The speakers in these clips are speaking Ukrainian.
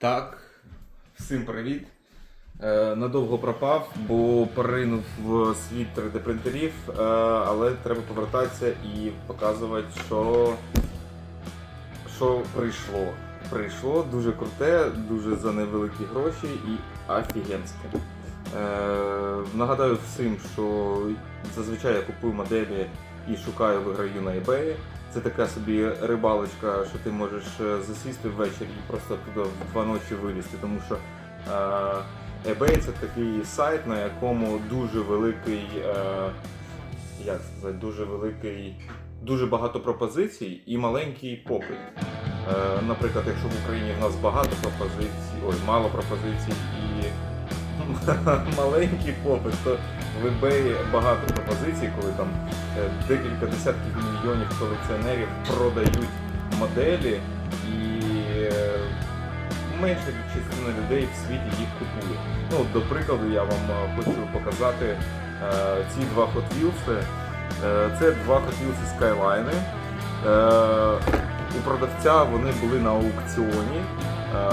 Так, всім привіт. Е, надовго пропав, бо поринув в світ 3D принтерів, е, але треба повертатися і показувати, що, що прийшло. Прийшло дуже круте, дуже за невеликі гроші і офігенське. Е, нагадаю всім, що зазвичай я купую моделі і шукаю, виграю на eBay. Це така собі рибалочка, що ти можеш е, засісти ввечері і просто туди в два ночі вилізти, тому що е, eBay це такий сайт, на якому дуже великий, е, як сказати, дуже великий, дуже багато пропозицій і маленький попит. Наприклад, якщо в Україні в нас багато пропозицій, ой, мало пропозицій маленький попит, то в eBay багато пропозицій, коли там е, декілька десятків мільйонів колекціонерів продають моделі і е, менша частина людей в світі їх купує. Ну, до прикладу, я вам е, хочу показати ці два Hot Wheels. Це два Hot Wheels Skyline. У продавця вони були на аукціоні. Е,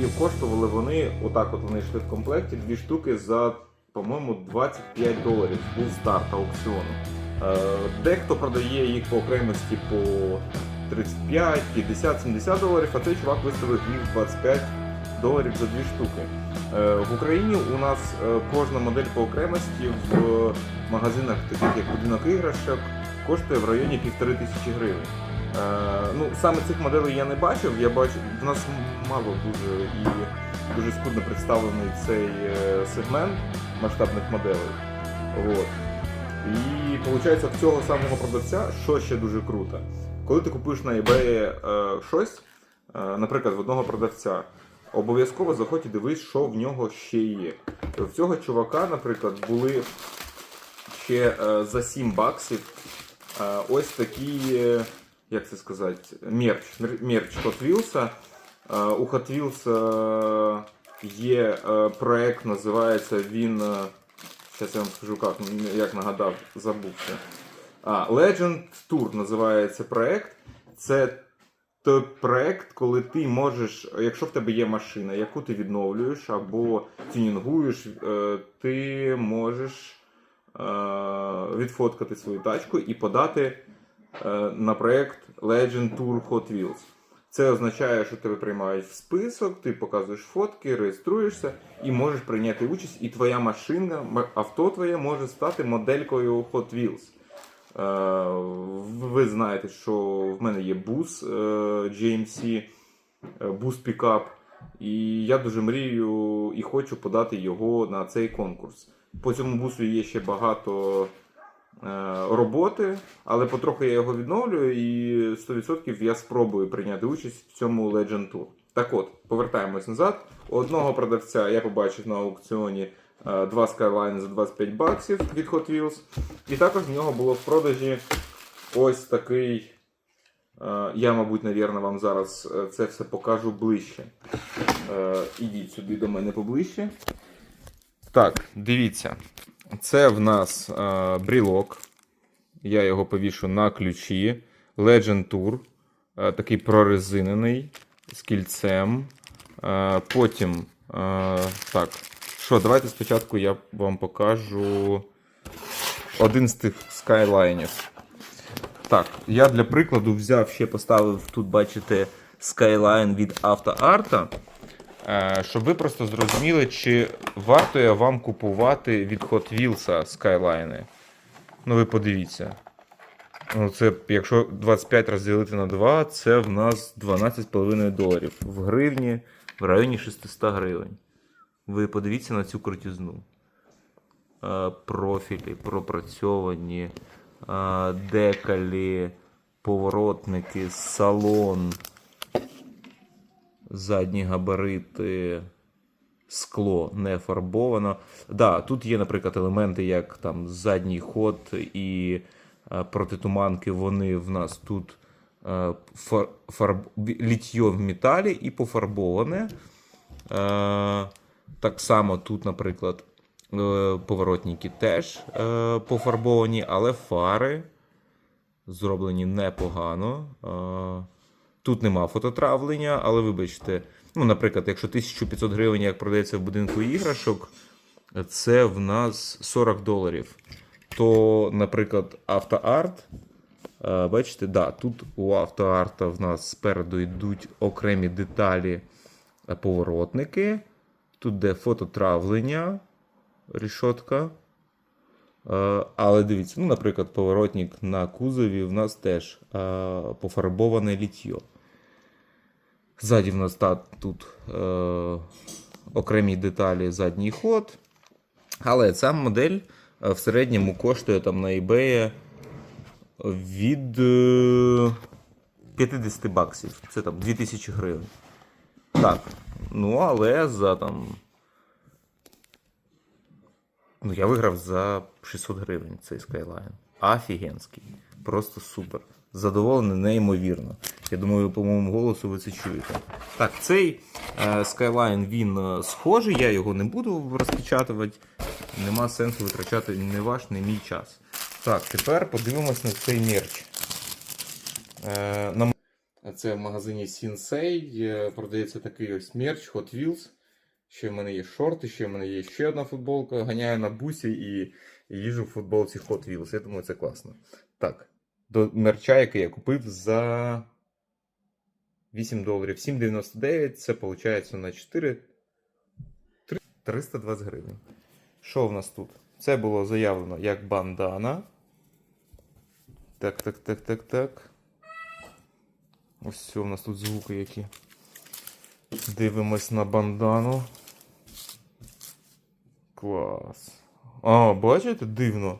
І коштували вони, отак от вони йшли в комплекті, дві штуки за, по-моєму, 25 доларів. Був старт аукціону. Е, Дехто продає їх по окремості по 35, 50, 70 доларів, а цей чувак виставив їх 25 доларів за дві штуки. Е, В Україні у нас кожна модель по окремості в магазинах, таких як будинок іграшок, коштує в районі півтори тисячі гривень. Е, ну, саме цих моделей я не бачив. Я бачу, в нас мало дуже і дуже скудно представлений цей е, сегмент масштабних моделей. От. І виходить, в цього самого продавця, що ще дуже круто, коли ти купуєш на eBay е, щось, наприклад, в одного продавця, обов'язково заходь і дивись, що в нього ще є. В цього чувака, наприклад, були ще за 7 баксів ось такі, як це сказати, мерч. Мер- Мерч Hot Wheels. Е, У Hot Wheels е, є е, проект, називається він. Зараз я вам скажу, як, як нагадав, забувся. А, Legend Tour називається проект. Це той проект, коли ти можеш, якщо в тебе є машина, яку ти відновлюєш або тюнінгуєш, ти можеш відфоткати свою тачку і подати на проект Legend Tour Hot Wheels. Це означає, що тебе приймають в список, ти показуєш фотки, реєструєшся і можеш прийняти участь, і твоя машина, авто твоє може стати моделькою Hot Wheels. Е, Ви знаєте, що в мене є бус е, GMC, е, бус пікап, і я дуже мрію і хочу подати його на цей конкурс. По цьому бусу є ще багато е, роботи, але потроху я його відновлюю і 100% я спробую прийняти участь в цьому Legend Tour. Так от, повертаємось назад. У одного продавця я побачив на аукціоні е, два Skyline за 25 баксів від Hot Wheels. І також в нього було в продажі ось такий. е, Я, мабуть, навірно, вам зараз е, це все покажу ближче. Е, Ідіть сюди до мене поближче. Так, дивіться. Це в нас е, брілок. Я його повішу на ключі. Legend Tour. Е, такий прорезинений з кільцем. Е, потім. Е, так. Що, давайте спочатку я вам покажу один з тих скайлайнів. Так, я для прикладу взяв ще поставив тут, бачите, Skyline від автоарта. Е, Щоб ви просто зрозуміли, чи варто я вам купувати від Hot Wheels Skyline. Ну, ви подивіться. Ну, це, якщо 25 розділити на 2, це в нас 12,5 доларів. В гривні в районі 600 гривень. Ви подивіться на цю крутізну. Е, Профілі пропрацьовані, е, декалі, поворотники, салон задні габарити, скло не фарбовано. Да, тут є, наприклад, елементи, як там задній ход і е, протитуманки, вони в нас тут е, фар, фарб, літьо в металі і пофарбоване. Е, так само тут, наприклад, поворотники теж пофарбовані, але фари зроблені непогано. Тут нема фототравлення, але вибачте, Ну, наприклад, якщо 1500 гривень, як продається в будинку іграшок, це в нас 40 доларів. То, наприклад, автоарт. е, Бачите, да, тут у автоарта в нас спереду йдуть окремі деталі е, поворотники. Тут де фототравлення, рішотка. Е, Але дивіться, ну, наприклад, поворотник на кузові в нас теж пофарбоване літьо. Ззаді в нас та, тут е, окремі деталі задній ход. Але ця модель е, в середньому коштує там на eBay від е, 50 баксів. Це там 2000 гривень. Так. Ну, але за там. Ну, я виграв за 600 гривень цей Skyline. Офігенський. Просто супер. Задоволений неймовірно. Я думаю, по моєму голосу ви це чуєте. Так, цей е, Skyline він е, схожий, я його не буду розпечатувати. Нема сенсу витрачати ні ваш, ні мій час. Так, тепер подивимось на цей мерч. Е. Це в магазині Sensei продається такий ось мерч Hot Wheels. Ще в мене є шорти, ще в мене є ще одна футболка. Ганяю на бусі і їжу в футболці Hot Wheels. Я думаю, це класно. Так, до мерча, який я купив за 8 доларів. 7,99 це виходить на 4 320 гривень. Що в нас тут? Це було заявлено як бандана. Так, так, так, так, так. Ось все, у нас тут звуки які. Дивимось на бандану. Клас. А, бачите, дивно.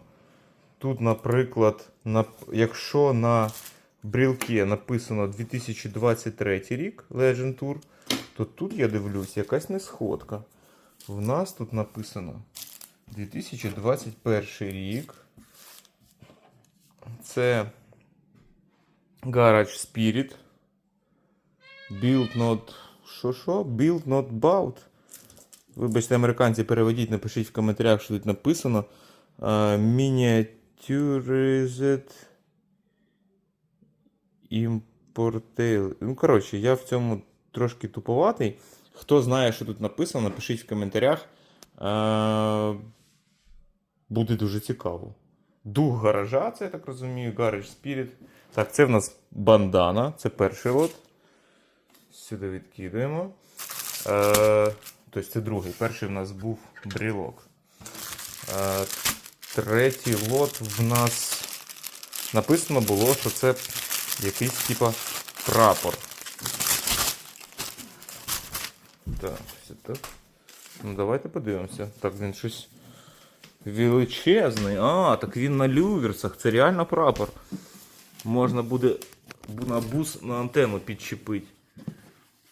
Тут, наприклад, на, якщо на брілки написано 2023 рік Legend Tour, то тут я дивлюсь якась несходка. В нас тут написано 2021 рік. Це Garage Spirit. Build not. Що що? Build not bout. Вибачте, американці, переведіть, напишіть в коментарях, що тут написано. Uh, Miniaturized Importail. Ну, коротше, я в цьому трошки туповатий. Хто знає, що тут написано, напишіть в коментарях. Uh, буде дуже цікаво. Дух гаража, це я так розумію, Garage Spirit. Так, це в нас бандана, це перший лот. Сюди відкидаємо. Е, тобто це другий. Перший в нас був брілок. Третій лот в нас написано було, що це якийсь типа прапор. Так, все так. Ну давайте подивимося. Так, він щось величезний. А, так він на люверсах. Це реально прапор. Можна буде на бус на антенну підчепити.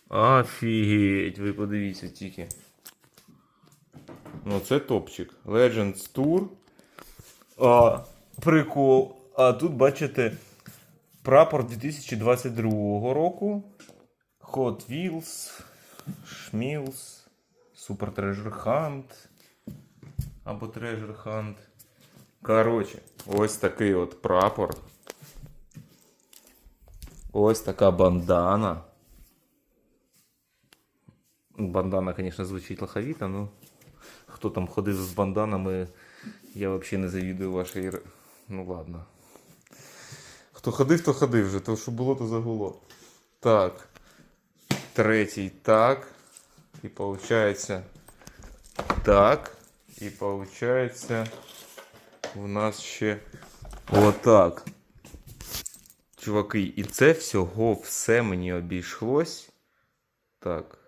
Офігеть, ви подивіться тільки. Ну, це топчик. Legends Tour. А, прикол. А тут бачите прапор 2022 року. Hot Wheels, Schmills, Super Treasure Hunt. Або Treasure Hunt. Коротше, ось такий от прапор. Ось така бандана. Бандана, звісно, звучить лоховіто, ну хто там ходив з банданами, я взагалі не завідую вашій. Ну ладно. Хто ходив, то ходив вже, то що було, то загуло. Так. Третій так. І виходить. Так. І виходить. У нас ще отак. Чуваки, і це всього все мені обійшлось. Так.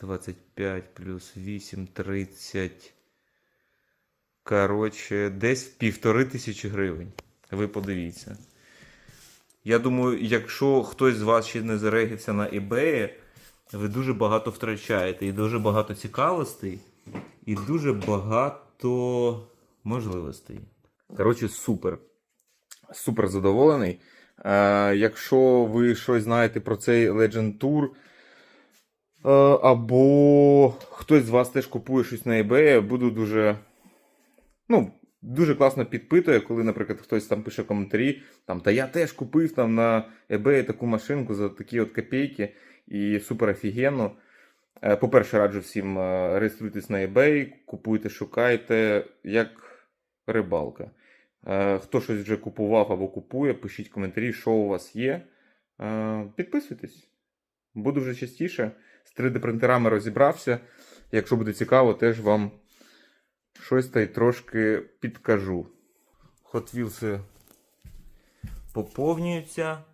25 плюс 8, 30. Коротше, десь півтори тисячі гривень. Ви подивіться. Я думаю, якщо хтось з вас ще не зарегився на eBay, ви дуже багато втрачаєте. І дуже багато цікавостей, і дуже багато можливостей. Коротше, супер. Супер задоволений. Е, якщо ви щось знаєте про цей Legend Tour, е, або хтось з вас теж купує щось на eBay, буду дуже. Ну, дуже класно підпитує, коли, наприклад, хтось там пише коментарі, там, та я теж купив там на eBay таку машинку за такі от копійки і супер офігенно. Е, По-перше, раджу всім е, реєструйтесь на eBay, купуйте, шукайте, як рибалка. Е, Хто щось вже купував або купує, пишіть коментарі, що у вас є. Підписуйтесь. Буду вже частіше. З 3D-принтерами розібрався. Якщо буде цікаво, теж вам щось та й трошки підкажу. Hot Wheels поповнюються.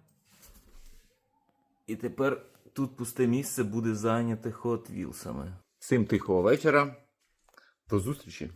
І тепер тут пусте місце буде зайняте Hot Wheels. Всім тихого вечора. До зустрічі!